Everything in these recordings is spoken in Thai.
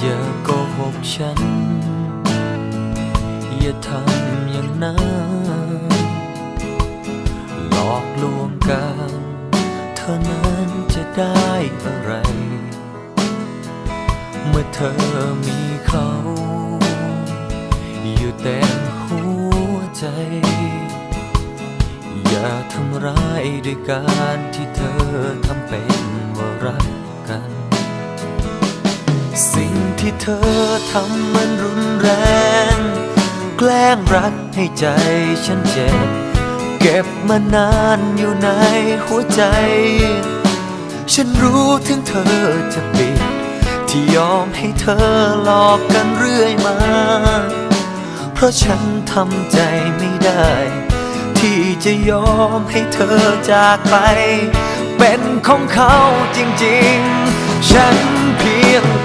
อย่าโกหกฉัน อย่าทำอย่างนั้นหลอกลวงกันเธอนั้นจะได้อะไร เมื่อเธอมีเขา อยู่เต็มหัวใจ อย่าทำร้ายด้วยการที่เธอทำเป็นว่ารักกัน See ที่เธอทำมันรุนแรง แกล้งรักให้ใจฉันเจ็บ เก็บมานานอยู่ในหัวใจ ฉันรู้ถึงเธอจะปิด ที่ยอมให้เธอหลอกกันเรื่อยมา เพราะฉันทำใจไม่ได้ ที่จะยอมให้เธอจากไป เป็นของเขาจริงๆ ฉัน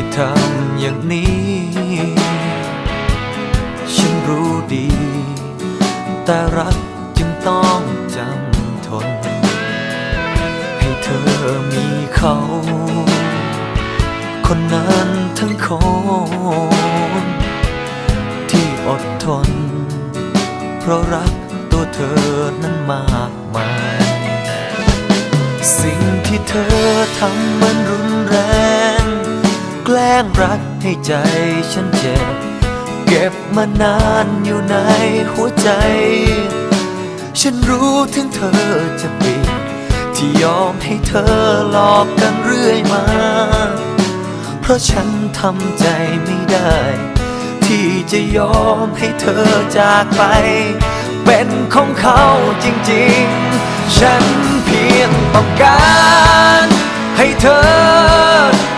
ที่ทำอย่างนี้ ฉันรู้ดี แต่รักจึงต้องจำทน ให้เธอมีเขา คนนั้นทั้งคนที่อดทน เพราะรักตัวเธอนั้นมากมาย สิ่งที่เธอทำมันรุนแรง แกล้งรักให้ใจฉันเจ็บ เก็บมานานอยู่ในหัวใจ ฉันรู้ถึงเธอจะปิดที่ยอมให้เธอหลอกกันเรื่อยมา เพราะฉันทำใจไม่ได้ ที่จะยอมให้เธอจากไป เป็นของเขาจริงๆ ฉันเพียงต้องการให้เธอ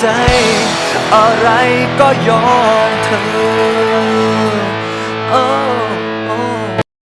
ใจ อะไรก็ยอมเธอ Oh